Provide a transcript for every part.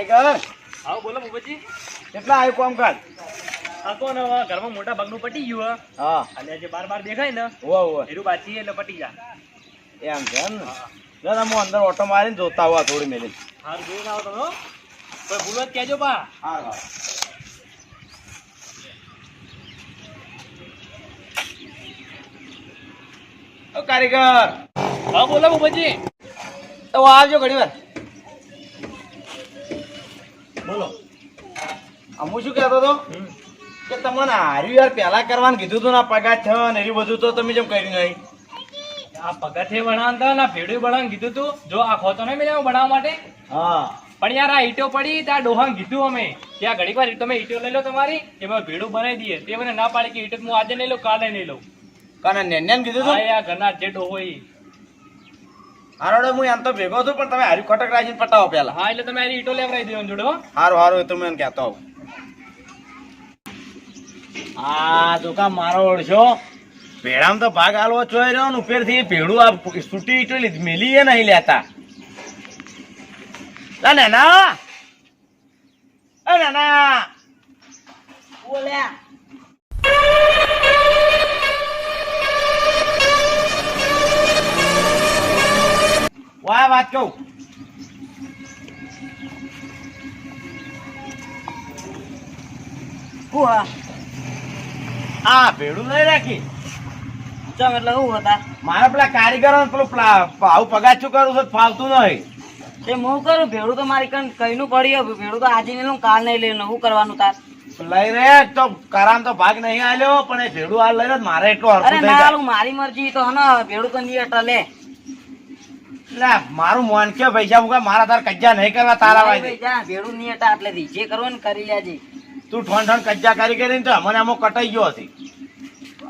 આવો બોલો ભૂપતજી કેટલા આવ્યું કામકાજ આ કોણ ને ઘરમાં મોટા ભાગનું પટી ગયું હે. હા. અને જે બાર બાર દેખાય ને હોવે હોવે. એનું બાકી એટલે પટી જા. એમ છે એમ ને? ના હું અંદર ઓટો મારીને જોતા હોવા થોડી મેલી હારું જોઈને આવો તમે કોઈ ભૂલો જ કહેજો પા હા હા કારીગર. હા બોલો ભૂપતજી તો આવજો ઘણી વાર બોલો. આ હું શું કહેતો હતો? કે તમને હાર્યું યાર પહેલા કરવાનું કીધું હતું ના પગાર થયો ને એવું બધું તો તમે જેમ કર્યું નહીં. આ પગથે બનાવતા ના ભેડું બનાવવાનું કીધું તું. જો આ ખોતો નહીં મળ્યો બનાવવા માટે. હા. પણ યાર આ ઈટો પડી ત્યાં ડોહાંગ કીધું અમે. કે આ ઘડીક વાર તમે ઈટો લઈ લો તમારી એમાં ભેડું બનાવી દઈએ. તે મને ના પાડી કે ઈટો હું આજે નહીં લઉં કાલે નહીં લઉં. કાને નેન્યાને કીધું હતું યાર ઘરના જે ડોહો ઈ. હારોડે હું એમ તો ભેગો છું પણ તમે હારી ખોટક રાખીને પટાવો પેલા હા એટલે તમે હારી ઈટો લેવડાવી દેવાનું જોડો હો. હારું હારું એ તો મેં કહેતો આવું. આ તો કા મારો ઓળશો. ભેડામ તો ભાગ આલવો ચોય રહ્યો ને ઉપરથી ભેડું આ છૂટી ઈટો લીધી મેલી એ નહીં લેતા. લા નાના. એ નાના. બોલ્યા. વાહ વાત કહું. આ? ભેડું લઈ રાખી. ચમ એટલે હું હતા? મારા પેલા કારીગરો પેલું આવું પગાચું કરું છું ફાવતું નહીં. તે હું કરું? ભેડું તો મારી કઈ કઈનું પડી ભેડું તો આજે નહીં લઉં કાલ નહીં લઈને હું કરવાનું તાર. લઈ રે તો કરામ તો ભાગ નહીં આલ્યો પણ એ ભેડું હાલ લઈ રે મારે એટલું અરે ના મારી મરજી તો હને ભેડું તો નહીં ટલે લે. મારું મોન કે પૈસા મુકા મારા તાર કજ્જા નહીં કરવા તારા ભાઈ ભેડું નહીં હતા એટલે જે કરવું ને કરી લેજે. તું ઠોન ઠોન કજ્જા કરી કરીને તો મને આમાં કટાઈ ગયો હતી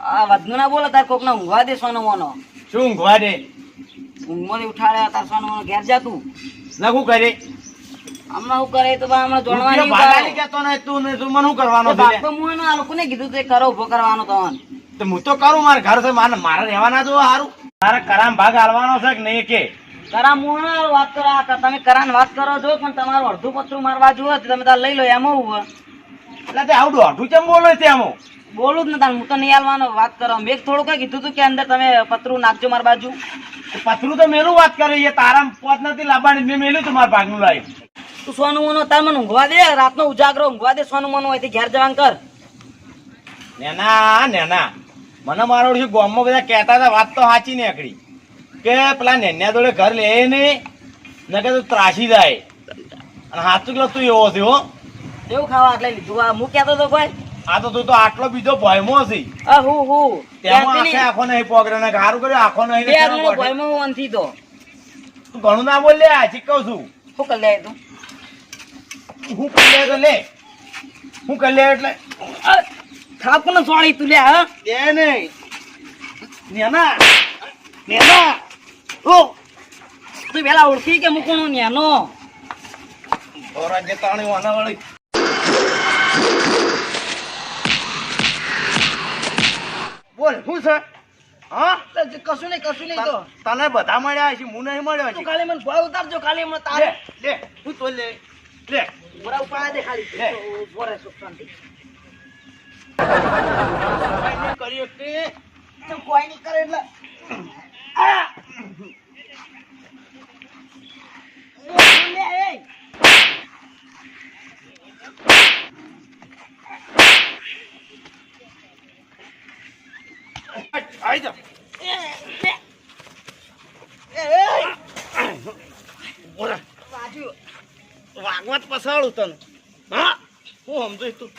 આ વધુ ના બોલે તાર કોક ને ઊંઘવા દે સોનો મોનો. શું ઊંઘવા દે? ઊંઘમાં ઉઠાડે તાર સોનો મોનો ઘેર જા તું. નખું કરે? હમણાં હું કરે તો હમણાં જોડવાની ભાગાલી કેતો ને તું ને તું મને શું કરવાનો છે મું એને આ લોકોને કીધું તે કરો ઊભો કરવાનો તો તો હું તો કરું મારે ઘર છે મારે મારે રહેવાના જો સારું મારે કરામ ભાગ હાલવાનો છે કે નહીં કે? કરા મોણા વાત કરો આ તમે કરાને વાત કરો છો પણ તમારું અડધું પતરું મારવા જુઓ તમે તાર લઈ લો એમ હું એટલે તે આવડું અડધું કેમ બોલો છે એમ? બોલું જ ને તાર હું તો નહીં હાલવાનો વાત કરો. મેં થોડું કઈ કીધું તું કે અંદર તમે પતરું નાખજો મારી બાજુ. પતરું તો મેલું વાત કરે એ તારા પોત નથી લાવવાની મેં મેલું તું મારા ભાગનું લાવી તું સોનું મોનું તાર મને ઊંઘવા દે રાતનો ઉજાગરો ઊંઘવા દે સોનું મોનું હોય તે ઘેર જવાનું કર. નેના નેના મને મારો ગામમાં બધા કહેતા હતા વાત તો સાચી નીકળી. કે પેલા નેન્યા જોડે ઘર લે ને નકે તો ત્રાસી જાય. અને હાથું કે તું એવો છે હો. એવું ખાવા એટલે લીધું. આ હું કહેતો તો કોઈ આ તો તું તો આટલો બીજો ભયમો છે. આ હું હું. તેમાં આખે આખો નહીં પોગરે ને સારું કર્યું આખો નહીં ને તેનો આદમીનો હું અંથી તો. તું ઘણું ના બોલ લે આ કહું છું. શું કરી લે તું. હું કરી લે તો લે. હું કરી લે એટલે. થાપુ ને સોળી તું લે હા? દે નહીં. નેના. નેના. ઓ! તું પેલા ઓળખી કે મૂકણું ન્યાનો ઓરા જે તાણી વાના વાળી. બોલ શું છે? હા? કશું નહીં કશું નહીં તો. તને બધા મળ્યા છે હું નહીં મળ્યો તું છે ખાલી મને ભોય ઉતારજો કાલે મને તારે. લે હું તો લે. લે બરા ઉપાય દે ખાલી. લે. રહે સુખ શાંતિ. કર્યો તે? તું કોઈ નહીં કરે એટલે. લે, એ. આઈ જા બાજુ. વાગવાત પસાડું તને. હા? હું સમજુ તું?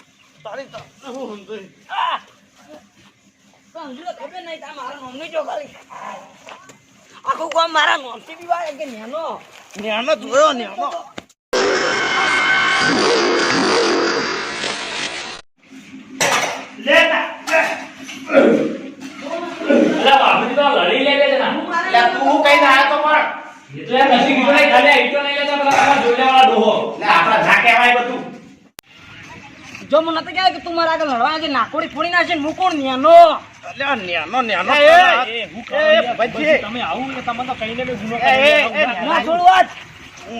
તારી તો હું સમજુ આ. સમજુ તો ખબર નહીં તાર મારા નોમની જો ખાલી. આખું ગામ મારા નોમથી બી વાળે કે નેનો? નેનો જોયો નેનો. લે અલા બાપુજી તો લડી લે બે જણા લે તું કઈ ના તો પણ. એ તો કીધું નહીં ખાલી આ નહીં લેતા પેલા તમારા જોડેવાળા ડોહો. લે આપડે ના કહેવાય બધું. જો મને નતો કહેવાય કે તું મારા આગળ લડવા આજે નાકોડી ફોડી નાખશે ને મૂકોણ નેનો? લે નેનો નેનો એ, તમે આવું એટલે તમને તો કહીને બી ગુનો કરી ના છોડવા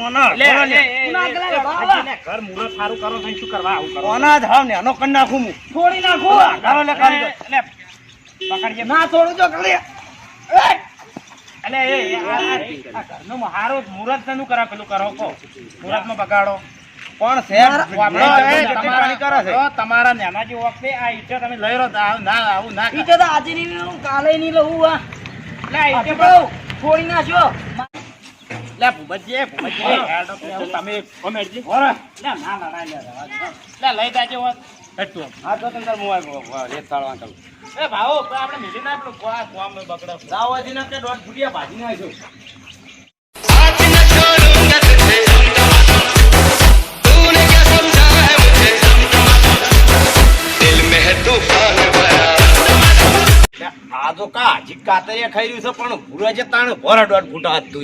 ના, ઘર કરો શું કરવા આવું કરો? ઓના જ હાવ નેનો કરી નાખું હું. છોડી નાખો. પકડજે. ના છોડું તો કરી એટલે હારું મુહૂર્તનું કરા પેલું કરો કો મુહૂર્તમાં બગાડો. પણ છે? તમારા છે. જે નાનાજી વખતે આ ઈચ્છા તમે લઈ રહ્યો ના આવું ના ઈચ્છા તો આજે નહીં કાલે નહીં લઉં આ. છો છોડી નાખજો લે આપણે બગડે? કે દોઢ ફૂટિયા ભાજી ના આવ્યો આ તો કા હજી કાતરિયા ખાઈ રહ્યું છે પણ ભૂરા જે તાણ ભરા દોઢ ફૂટા હતું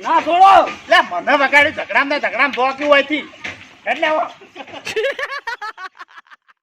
ના છોડો લે મને વગાડી ઝઘડામ ને ઝઘડામ ધોક્યું હોયથી એટલે.